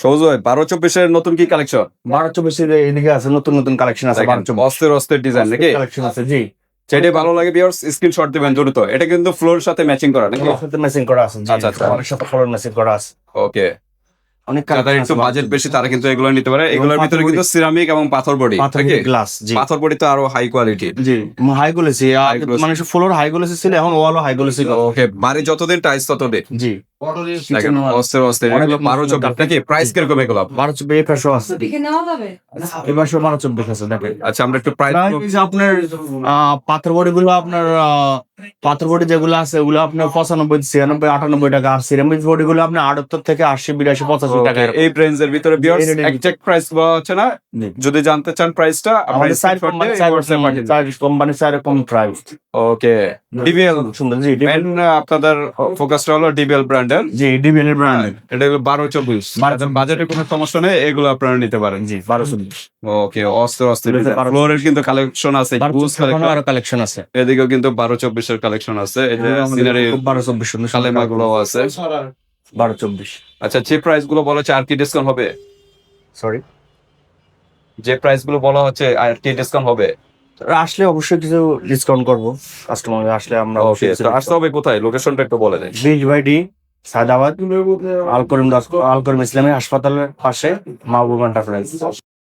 সবুজ ভাই বারো চব্বিশের নতুন কি কালেকশন বারো চব্বিশের এদিকে আছে নতুন নতুন কালেকশন আছে ডিজাইন নাকি? কালেকশন আছে জি। যেটাই ভালো লাগে বিয়ার্স স্ক্রিনশট দিবেন দ্রুত। এটা কিন্তু ফ্লোরের সাথে ম্যাচিং করা নাকি? সাথে ম্যাচিং করা আছে আচ্ছা, আচ্ছা। অনেক সাথে ফলোর ম্যাচিং করা আছে। ওকে অনেক যাদের একটু বাজেট বেশি তারা কিন্তু এগুলো নিতে পারে। এগুলোর ভিতরে কিন্তু সিরামিক এবং পাথর বডি গ্লাস পাথর বডি তো আরও হাই কোয়ালিটি জি হাই High মানে ফ্লোর হাই গুলেছি ছিল এখন ওয়ালও হাই গুলেছি ওকে বাড়ি যতদিন টাইস ততদিন। জি। আছে। আচ্ছা আমরা একটু প্রাইস প্রায় এই যে আপনার আহ, পাথর বডি গুলো আপনার পাথর বডি যেগুলো আছে ওগুলো আপনার পঁচানব্বই ছিয়ানব্বই আটানব্বই টাকা। আর সিরামিক বডি গুলো আপনার আটাত্তর থেকে আশি বিরাশি পঁচাশি টাকা। এই ভিতরে এক্সাক্ট প্রাইস হচ্ছে না? যদি জানতে চান প্রাইসটা কোম্পানি প্রাইস ওকে ডিবিএল আপনাদের ফোকাসটা হলো ডিবিএল ব্র্যান্ডের জি ডিবিএনের ব্র্যান্ড এটা হলো বারো চব্বিশ। বাজেটে কোনো সমস্যা নেই এগুলো আপনারা নিতে পারেন। জি বারো চব্বিশ। ওকে অস্ত্র অস্ত্র ফ্লোরের কিন্তু কালেকশন আছে আরও কালেকশন আছে। এদিকেও কিন্তু বারো চব্বিশের কালেকশন আছে। এই যে সিনারি বারো চব্বিশ কালেমা গুলো আছে। বারো চব্বিশ। আচ্ছা যে প্রাইসগুলো বলা হচ্ছে আর কি ডিসকাউন্ট হবে? সরি যে প্রাইসগুলো বলা হচ্ছে আর কি ডিসকাউন্ট হবে? আসলে অবশ্যই কিছু ডিসকাউন্ট করব। কাস্টমার আসলে আমরা আসতে হবে কোথায়? লোকেশনটা একটু বলে দেন। বিশ বাই ডি সাদাবাদ আলকরিম দাস আলকরিম ইসলামী হাসপাতালের পাশে মাহবুব এন্টারপ্রাইজ